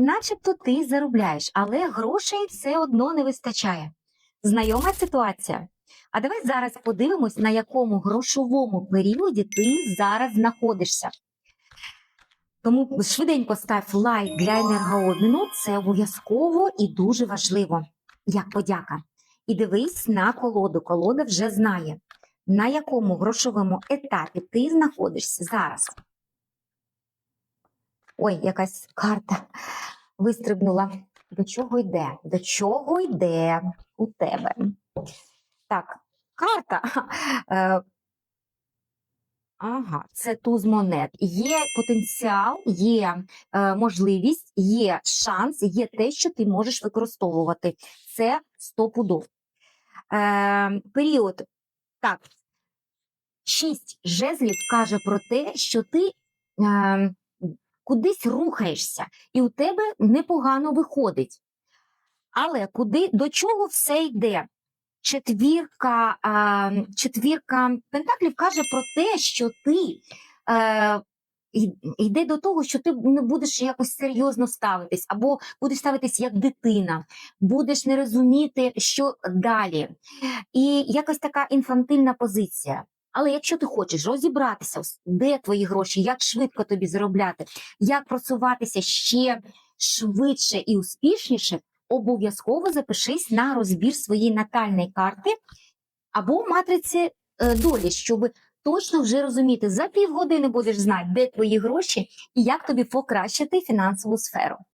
начебто ти заробляєш, але грошей все одно не вистачає. Знайома ситуація. А давай зараз подивимось, на якому грошовому періоді ти зараз знаходишся. Тому швиденько став лайк для енергообміну. Це обов'язково і дуже важливо, як подяка. І дивись на колоду. Колода вже знає, на якому грошовому етапі ти знаходишся зараз. Ой, якась карта вистрибнула. До чого йде? До чого йде у тебе? Так, карта. Е, Ага, це туз монет. Є потенціал, є е, можливість, є шанс, є те, що ти можеш використовувати. Це стопудов. Е, період. Так, шість жезлів каже про те, що ти е, кудись рухаєшся, і у тебе непогано виходить. Але куди до чого все йде? Четвірка, а, четвірка Пентаклів каже про те, що ти е, йде до того, що ти не будеш якось серйозно ставитись, або будеш ставитись як дитина, будеш не розуміти, що далі. І якась така інфантильна позиція. Але якщо ти хочеш розібратися, де твої гроші, як швидко тобі заробляти, як просуватися ще швидше і успішніше, обов'язково запишись на розбір своєї натальної карти або матриці е, долі, щоб точно вже розуміти, за півгодини будеш знати, де твої гроші і як тобі покращити фінансову сферу.